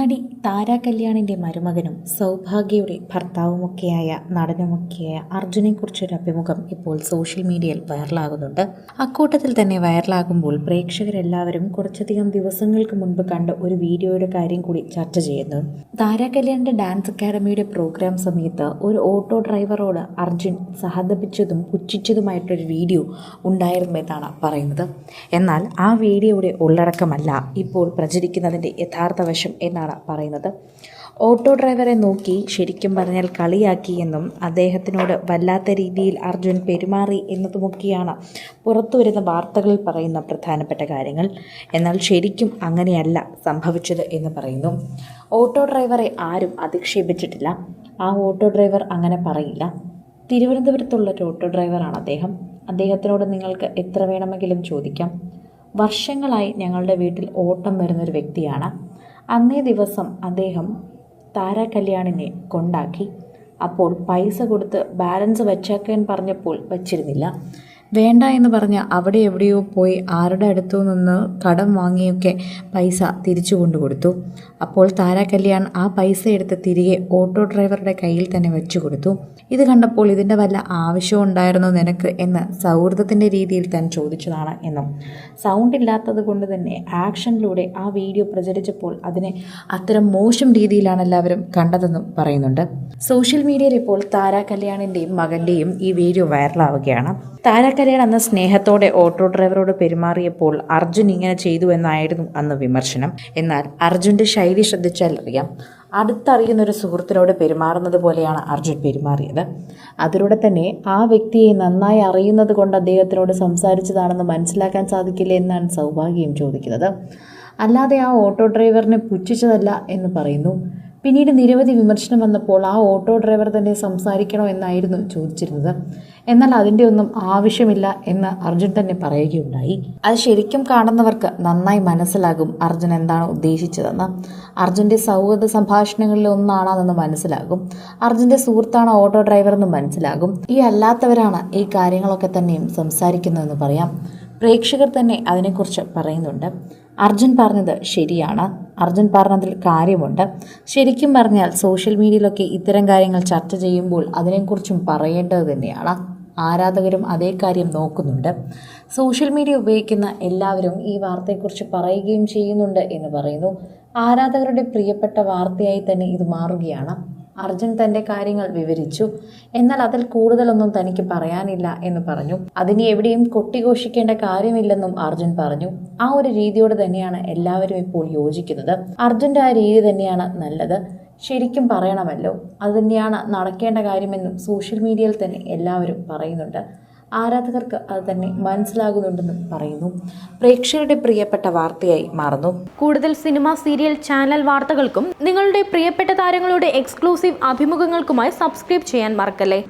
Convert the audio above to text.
നടി താര കല്യാണിന്റെ മരുമകനും സൗഭാഗ്യയുടെ ഭർത്താവുമൊക്കെയായ നടനുമൊക്കെയായ അർജുനെക്കുറിച്ചൊരു അഭിമുഖം ഇപ്പോൾ സോഷ്യൽ മീഡിയയിൽ വൈറലാകുന്നുണ്ട്. അക്കൂട്ടത്തിൽ തന്നെ വൈറലാകുമ്പോൾ പ്രേക്ഷകരെല്ലാവരും കുറച്ചധികം ദിവസങ്ങൾക്ക് മുൻപ് കണ്ട ഒരു വീഡിയോയുടെ കാര്യം കൂടി ചർച്ച ചെയ്യുന്നു. താര കല്യാണിന്റെ ഡാൻസ് അക്കാദമിയുടെ പ്രോഗ്രാം സമയത്ത് ഒരു ഓട്ടോ ഡ്രൈവറോട് അർജുൻ സഹതപിച്ചതും പുച്ഛിച്ചതുമായിട്ടൊരു വീഡിയോ ഉണ്ടായിരുന്നതാണ് പറയുന്നത്. എന്നാൽ ആ വീഡിയോയുടെ ഉള്ളടക്കമല്ല ഇപ്പോൾ പ്രചരിക്കുന്നതിന്റെ യഥാർത്ഥ വശം എന്നാണ് പറയുന്നത്. ഓട്ടോ ഡ്രൈവറെ നോക്കി ശരിക്കും പറഞ്ഞാൽ കളിയാക്കി എന്നും അദ്ദേഹത്തിനോട് വല്ലാത്ത രീതിയിൽ അർജുൻ പെരുമാറി എന്നതുമൊക്കെയാണ് പുറത്തു വരുന്ന വാർത്തകളിൽ പറയുന്ന പ്രധാനപ്പെട്ട കാര്യങ്ങൾ. എന്നാൽ ശരിക്കും അങ്ങനെയല്ല സംഭവിച്ചത് എന്ന് പറയുന്നു. ഓട്ടോ ഡ്രൈവറെ ആരും അധിക്ഷേപിച്ചിട്ടില്ല. ആ ഓട്ടോ ഡ്രൈവർ അങ്ങനെ പറയില്ല. തിരുവനന്തപുരത്തുള്ള ഒരു ഓട്ടോ ഡ്രൈവറാണ് അദ്ദേഹം. അദ്ദേഹത്തിനോട് നിങ്ങൾക്ക് എത്ര വേണമെങ്കിലും ചോദിക്കാം. വർഷങ്ങളായി ഞങ്ങളുടെ വീട്ടിൽ ഓട്ടം വരുന്നൊരു വ്യക്തിയാണ്. അന്നേ ദിവസം അദ്ദേഹം താര കല്യാണിനെ കൊണ്ടാക്കി. അപ്പോൾ പൈസ കൊടുത്ത് ബാലൻസ് വച്ചേക്കാൻ പറഞ്ഞപ്പോൾ വച്ചിരുന്നില്ല. വേണ്ട എന്ന് പറഞ്ഞ് അവിടെ എവിടെയോ പോയി ആരുടെ അടുത്തു നിന്ന് കടം വാങ്ങിയൊക്കെ പൈസ തിരിച്ചു കൊണ്ടുകൊടുത്തു. അപ്പോൾ താര കല്യാൺ ആ പൈസ എടുത്ത് തിരികെ ഓട്ടോ ഡ്രൈവറുടെ കയ്യിൽ തന്നെ വെച്ചു കൊടുത്തു. ഇത് കണ്ടപ്പോൾ ഇതിന്റെ വല്ല ആവശ്യം ഉണ്ടായിരുന്നോ നിനക്ക് എന്ന് സൗഹൃദത്തിന്റെ രീതിയിൽ താൻ ചോദിച്ചതാണ് എന്നും. സൗണ്ട് ഇല്ലാത്തത് കൊണ്ട് തന്നെ ആക്ഷനിലൂടെ ആ വീഡിയോ പ്രചരിച്ചപ്പോൾ അതിനെ അത്തരം മോശം രീതിയിലാണ് എല്ലാവരും കണ്ടതെന്നും പറയുന്നുണ്ട്. സോഷ്യൽ മീഡിയയിൽ ഇപ്പോൾ താര കല്യാണിന്റെയും മകന്റെയും ഈ വീഡിയോ വൈറലാവുകയാണ്. താര കല്യാൺ അന്ന് സ്നേഹത്തോടെ ഓട്ടോ ഡ്രൈവറോട് പെരുമാറിയപ്പോൾ അർജുൻ ഇങ്ങനെ ചെയ്തു എന്നായിരുന്നു അന്ന് വിമർശനം. എന്നാൽ അർജുന്റെ ശൈലി ശ്രദ്ധിച്ചാൽ അറിയാം. അടുത്തറിയുന്ന ഒരു സുഹൃത്തിനോട് പെരുമാറുന്നത് പോലെയാണ് അർജുൻ പെരുമാറിയത്. അതിലൂടെ തന്നെ ആ വ്യക്തിയെ നന്നായി അറിയുന്നത് കൊണ്ട് അദ്ദേഹത്തിനോട് സംസാരിച്ചതാണെന്ന് മനസ്സിലാക്കാൻ സാധിക്കില്ല എന്നാണ് സൗഭാഗ്യം ചോദിക്കുന്നത്. അല്ലാതെ ആ ഓട്ടോ ഡ്രൈവറിനെ പുച്ഛിച്ചതല്ല എന്ന് പറയുന്നു. പിന്നീട് നിരവധി വിമർശനം വന്നപ്പോൾ ആ ഓട്ടോ ഡ്രൈവർ തന്നെ സംസാരിക്കണോ എന്നായിരുന്നു ചോദിച്ചിരുന്നത്. എന്നാൽ അതിന്റെ ഒന്നും ആവശ്യമില്ല എന്ന് അർജുൻ തന്നെ പറയുകയുണ്ടായി. അത് ശരിക്കും കാണുന്നവർക്ക് നന്നായി മനസ്സിലാകും അർജുൻ എന്താണ് ഉദ്ദേശിച്ചതെന്ന്. അർജുന്റെ സൗഹൃദ സംഭാഷണങ്ങളിൽ ഒന്നാണെന്ന് മനസ്സിലാകും. അർജുന്റെ സുഹൃത്താണ് ഓട്ടോ ഡ്രൈവർ എന്ന് മനസ്സിലാകും. ഈ അല്ലാത്തവരാണ് ഈ കാര്യങ്ങളൊക്കെ തന്നെയും സംസാരിക്കുന്നതെന്ന് പറയാം. പ്രേക്ഷകർ തന്നെ അതിനെക്കുറിച്ച് പറയുന്നുണ്ട്. അർജുൻ പറഞ്ഞത് ശരിയാണ്. അർജുൻ പറഞ്ഞതിൽ കാര്യമുണ്ട്. ശരിക്കും പറഞ്ഞാൽ സോഷ്യൽ മീഡിയയിലൊക്കെ ഇത്തരം കാര്യങ്ങൾ ചർച്ച ചെയ്യുമ്പോൾ അതിനെക്കുറിച്ചും പറയേണ്ടത് തന്നെയാണ്. ആരാധകരും അതേ കാര്യം നോക്കുന്നുണ്ട്. സോഷ്യൽ മീഡിയ ഉപയോഗിക്കുന്ന എല്ലാവരും ഈ വാർത്തയെക്കുറിച്ച് പറയുകയും ചെയ്യുന്നുണ്ട് എന്ന് പറയുന്നു. ആരാധകരുടെ പ്രിയപ്പെട്ട വാർത്തയായി തന്നെ ഇത് മാറുകയാണ്. അർജുൻ തന്റെ കാര്യങ്ങൾ വിവരിച്ചു. എന്നാൽ അതിൽ കൂടുതലൊന്നും തനിക്ക് പറയാനില്ല എന്ന് പറഞ്ഞു. അതിന് എവിടെയും കൊട്ടിഘോഷിക്കേണ്ട കാര്യമില്ലെന്നും അർജുൻ പറഞ്ഞു. ആ ഒരു രീതിയോട് തന്നെയാണ് എല്ലാവരും ഇപ്പോൾ യോജിക്കുന്നത്. അർജുന്റെ ആ രീതി തന്നെയാണ് നല്ലത്. ശരിക്കും പറയണമല്ലോ. അത് തന്നെയാണ് നടക്കേണ്ട കാര്യമെന്നും സോഷ്യൽ മീഡിയയിൽ തന്നെ എല്ലാവരും പറയുന്നുണ്ട്. ആരാധകർക്ക് അത് തന്നെ മനസ്സിലാകുന്നുണ്ടെന്നും പറയുന്നു. പ്രേക്ഷകരുടെ പ്രിയപ്പെട്ട വാർത്തയായി മാറുന്നു. കൂടുതൽ സിനിമ സീരിയൽ ചാനൽ വാർത്തകൾക്കും നിങ്ങളുടെ പ്രിയപ്പെട്ട താരങ്ങളുടെ എക്സ്ക്ലൂസീവ് അഭിമുഖങ്ങൾക്കുമായി സബ്സ്ക്രൈബ് ചെയ്യാൻ മറക്കല്ലേ?